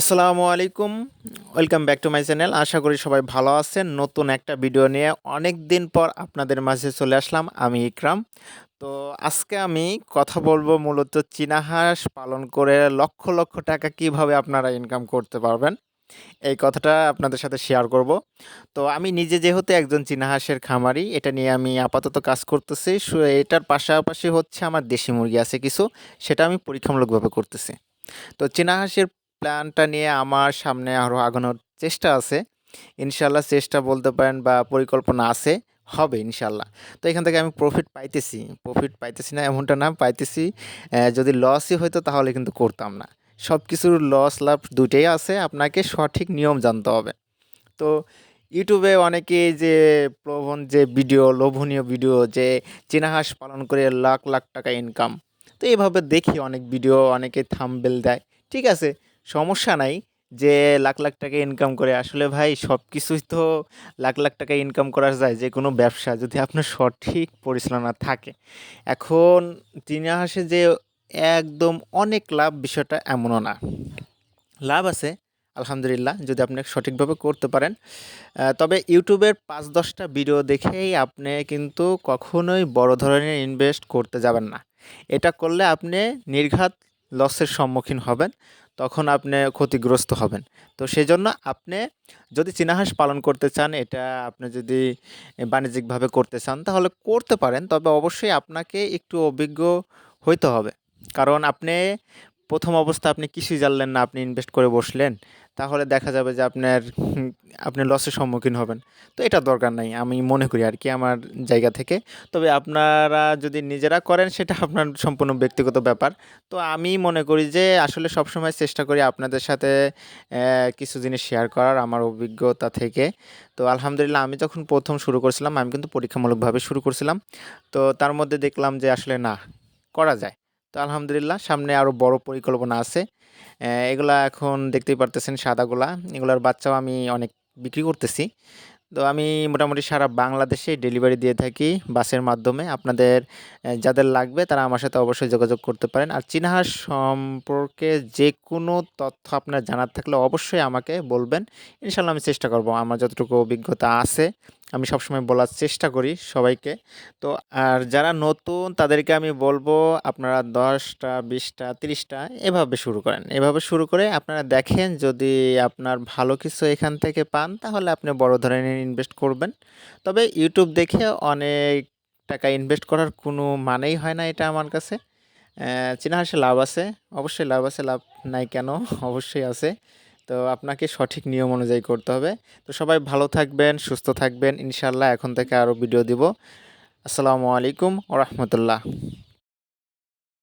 আসসালামু আলাইকুম। Welcome back to my channel আশা করি সবাই ভালো আছেন। নতুন একটা ভিডিও নিয়ে অনেক দিন পর আপনাদের মাঝে চলে আসলাম। আমি ইকরাম। তো আজকে আমি কথা বলব মূলত চীনা হাঁস পালন করে লক্ষ লক্ষ টাকা কীভাবে আপনারা ইনকাম করতে পারবেন। এই কথাটা আপনাদের সাথে শেয়ার করব। তো আমি নিজে যেহেতু একজন চীনা হাঁসের খামারি, এটা নিয়ে আমি আপাতত কাজ করতেছি। এটার পাশাপাশি হচ্ছে আমার দেশি মুরগি আছে কিছু। সেটা আমি পরীক্ষামূলকভাবে করতেছি। তো চীনা হাঁসের প্ল্যানটা নিয়ে আমার সামনে আরও আগানোর চেষ্টা আছে। ইনশাল্লাহ চেষ্টা বলতে পারেন বা পরিকল্পনা আছে, হবে ইনশাল্লাহ। তো এখান থেকে আমি প্রফিট পাইতেছি। প্রফিট পাইতেছি না, এমনটা না, পাইতেছি। যদি লসই হতো তাহলে কিন্তু করতাম না। সব কিছুর লস লাভ দুইটাই আছে, আপনাকে সঠিক নিয়ম জানতে হবে। তো ইউটিউবে অনেকে যে প্রবণ, যে ভিডিও, লোভনীয় ভিডিও, যে চীনা হাঁস পালন করে লাখ লাখ টাকা ইনকাম তো এইভাবে দেখি অনেক ভিডিও, অনেকে থাম্বেল দেয়। ঠিক আছে সমস্যা নাই যে লাখ লাখ টাকা ইনকাম করে। আসলে ভাই সব কিছুই তো লাখ লাখ টাকা ইনকাম করা যায় যে কোনো ব্যবসা, যদি আপনার সঠিক পরিচালনা থাকে। এখন তিনি হাঁসে যে একদম অনেক লাভ বিষয়টা এমনও না। লাভ আছে, আলহামদুলিল্লাহ, যদি আপনি সঠিকভাবে করতে পারেন। তবে ইউটিউবের পাঁচ দশটা ভিডিও দেখেই আপনি কিন্তু কখনোই বড় ধরনের ইনভেস্ট করতে যাবেন না। এটা করলে আপনি নির্ঘাত লসের সম্মুখীন হবেন। তখন আপনি ক্ষতিগ্রস্ত হবেন। তো সেই জন্য আপনি যদি চীনাহাঁস পালন করতে চান, এটা আপনি যদি বাণিজ্যিকভাবে করতে চান, তাহলে করতে পারেন। তবে অবশ্যই আপনাকে একটু অভিজ্ঞ হইতে হবে। কারণ আপনি প্রথম অবস্থা আপনি কিছুই জানলেন না, আপনি ইনভেস্ট করে বসলেন। তাহলে দেখা যাবে যে আপনার, আপনি লসের সম্মুখীন হবেন। তো এটা দরকার নাই, আমি মনে করি আর কি আমার জায়গা থেকে। তবে আপনারা যদি নিজেরা করেন, সেটা আপনার সম্পূর্ণ ব্যক্তিগত ব্যাপার। তো আমি মনে করি যে আসলে সবসময় চেষ্টা করি আপনাদের সাথে কিছু জিনিস শেয়ার করার আমার অভিজ্ঞতা থেকে। তো আলহামদুলিল্লাহ, আমি যখন প্রথম শুরু করছিলাম, আমি কিন্তু পরীক্ষামূলকভাবে শুরু করছিলাম। তো তার মধ্যে দেখলাম যে আসলে না, করা যায়। তো আলহামদুলিল্লাহ, সামনে আরও বড় পরিকল্পনা আছে। এগুলা এখন দেখতেই পারতেছেন সাদাগুলা। এগুলার বাচ্চাও আমি অনেক বিক্রি করতেছি। তো আমি মোটামুটি সারা বাংলাদেশে ডেলিভারি দিয়ে থাকি বাসের মাধ্যমে। আপনাদের যাদের লাগবে তারা আমার সাথে অবশ্যই যোগাযোগ করতে পারেন। আর চীনা হাঁস সম্পর্কে যে কোনো তথ্য আপনার জানার থাকলে অবশ্যই আমাকে বলবেন। ইনশাল্লাহ আমি চেষ্টা করব। আমার যতটুকু অভিজ্ঞতা আছে আমি সবসময় বলার চেষ্টা করি সবাইকে। তো আর যারা নতুন, তাদেরকে আমি বলব আপনারা দশটা, বিশটা, তিরিশটা এভাবে শুরু করেন। এভাবে শুরু করে আপনারা দেখেন যদি আপনার ভালো কিছু এখান থেকে পান, তাহলে আপনি বড় ধরনের ইনভেস্ট করবেন। তবে ইউটিউব দেখে অনেক টাকা ইনভেস্ট করার কোনো মানেই হয় না এটা আমার কাছে। চীনা হাঁসে লাভ আছে। অবশ্যই লাভ আছে, লাভ নাই কেন? অবশ্যই আছে। তো আপনাকে সঠিক নিয়ম অনুযায়ী করতে হবে। তো সবাই ভালো থাকবেন, সুস্থ থাকবেন। ইনশাল্লাহ এখন থেকে আরও ভিডিও দিব। আসসালামু আলাইকুম ওরহমতুল্লাহ